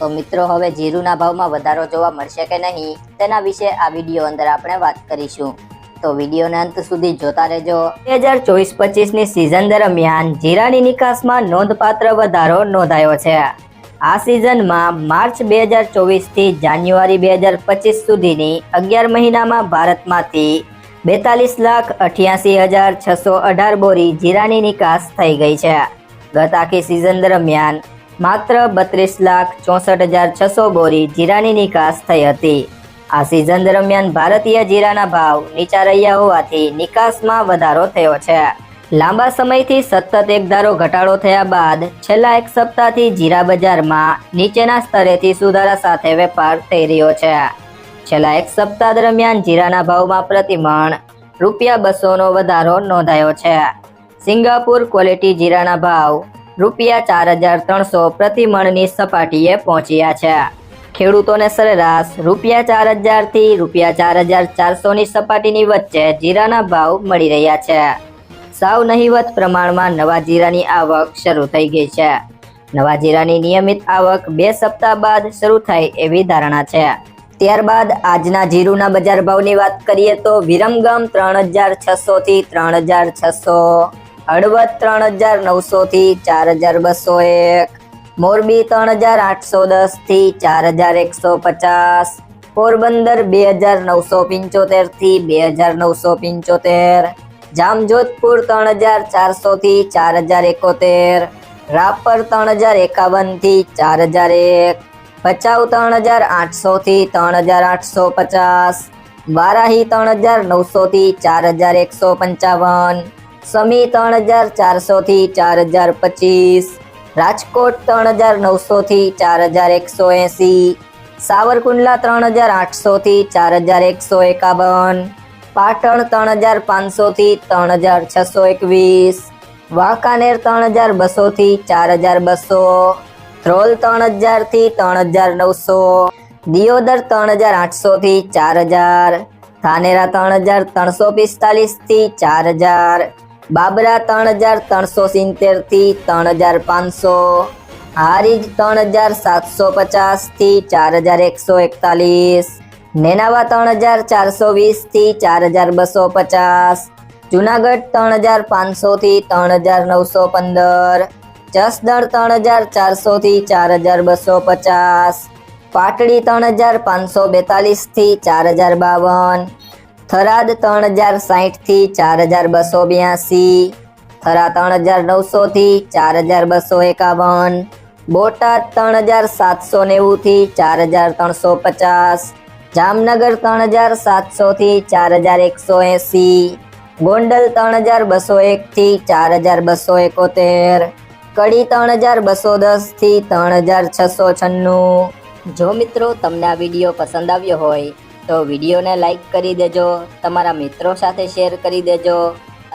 તો મિત્રો, હવે જીરુના ભાવમાં વધારો જોવા મળશે કે નહીં, તેના વિશે આ વીડિયો અંદર આપણે વાત કરીશું. તો વિડીયોને અંત સુધી જોતા રહેજો. બે હજાર ચોવીસ પચીસની સિઝન દરમિયાન જીરાની નિકાસમાં નોંધપાત્ર વધારો નોંધાયો છે. આ સિઝનમાં માર્ચ બે હજાર ચોવીસથી જાન્યુઆરી બે હજાર પચીસ સુધીની અગિયાર મહિનામાં ભારતમાંથી બેતાલીસ લાખ અઠ્યાસી હજાર છસો અઢાર બોરી જીરાની નિકાસ થઈ ગઈ છે. ગત આખી સિઝન દરમિયાન માત્ર બત્રીસ લાખ ચોસઠ હજાર છસો બોરી જીરાની નિકાસ થઈ હતી. આ સિઝન દરમિયાન ભારતીય જીરાના ભાવ નીચા રહ્યા હોવાથી નિકાસમાં વધારો થયો છે. લાંબા સમયથી સતત એક ધારો ઘટાડો થયા બાદ છેલ્લા એક સપ્તાહથી જીરા બજારમાં નીચેના સ્તરેથી સુધારા સાથે વેપાર થઈ રહ્યો છે. છેલ્લા એક સપ્તાહ દરમિયાન જીરાના ભાવમાં પ્રતિમણ રૂપિયા બસોનો વધારો નોંધાયો છે. સિંગાપુર ક્વોલિટી જીરાના ભાવ રૂપિયા ચાર હજાર ત્રણસો પ્રતિ મણની સપાટીએ પહોંચ્યા છે. ખેડૂતોને સરેરાશ રૂપિયા ચાર હજારથી રૂપિયા ચાર હજાર ચારસોની સપાટીની વચ્ચે જીરાના ભાવ મળી રહ્યા છે. સાવ નહિવત પ્રમાણમાં નવા જીરાની આવક શરૂ થઈ ગઈ છે. નવા જીરાની નિયમિત આવક બે સપ્તાહ બાદ શરૂ થાય એવી ધારણા છે. ત્યારબાદ આજના જીરુના બજાર ભાવની વાત કરીએ તો વિરમગામ ત્રણ હજાર છસો થી ત્રણ હજાર છસો હળવદ ત્રણ હજાર નવસો થી ચાર હજાર બસો એક. મોરબી ત્રણ હજાર આઠસો દસથી ચાર હજાર એકસો પચાસ. પોરબંદર બે હજાર નવસો પંચોતેરથી બે હજાર નવસો પંચોતેર. જામજોધપુર ત્રણ હજાર ચારસો થી ચાર હજાર એકોતેર. રાપર ત્રણ હજાર એકાવનથી ચાર હજાર એક. ભચાઉ ત્રણ હજાર આઠસો થી ત્રણ હજાર આઠસો પચાસ. વારાહી ત્રણ હજાર નવસો થી ચાર હજાર એકસો પંચાવન. સમી ત્રણ હજાર ચારસો થી ચાર હજાર પચીસ. રાજકોટ ત્રણ હજાર નવસો થી ચાર હજાર એકસો એંસી. સાવરકુંડલા ત્રણ હજાર આઠસો થી ચાર હજાર એકસો એકાવન. પાટણ ત્રણ હજાર પાંચસો થી ત્રણ હજાર છસો એકવીસ. વાંકાનેર ત્રણ હજાર બસો થી ચાર હજાર બસો. ધ્રોલ ત્રણ હજારથી ત્રણ હજાર નવસો. દિયોદર ત્રણ હજાર આઠસો થી ચાર હજાર. ધાનેરા ત્રણ હજાર ત્રણસો પિસ્તાલીસથી ચાર હજાર. બાબરા ત્રણ હજાર ત્રણસો સિત્તેરથી ત્રણ હજાર પાંચસો, હારીજ ત્રણ હજાર સાતસો પચાસથી ચાર હજાર એકસો એકતાલીસ, નેનાવા ત્રણ હજાર ચારસો વીસથી ચાર હજાર બસો પચાસ, જુનાગઢ ત્રણ હજાર પાંચસો થી ત્રણ હજાર નવસો પંદર, જસદણ ત્રણ હજાર ચારસો થી ચાર હજાર બસો પચાસ, પાટડી ત્રણ હજાર પાંચસો બેતાલીસથી ચાર હજાર બાવન થરાદ ત્રણ હજાર સાહીઠથી ચાર હજાર બસો બ્યાસી. થરા ત્રણ હજાર નવસો થી ચાર હજાર બસો એકાવન. બોટાદ ત્રણ હજાર સાતસો નેવું થી ચાર હજાર ત્રણસો પચાસ. જામનગર ત્રણ હજાર સાતસો થી ચાર હજાર એકસો એંસી. ગોંડલ ત્રણ હજાર બસો એક થી ચાર હજાર બસો એકોતેર. કડી ત્રણ હજાર બસો દસથી ત્રણ હજાર છસો છન્નું. જો મિત્રો તમને આ વીડિયો પસંદ આવ્યો હોય તો વિડીયોને લાઈક કરી દેજો તમારા મિત્રો સાથે શેર કરી દેજો.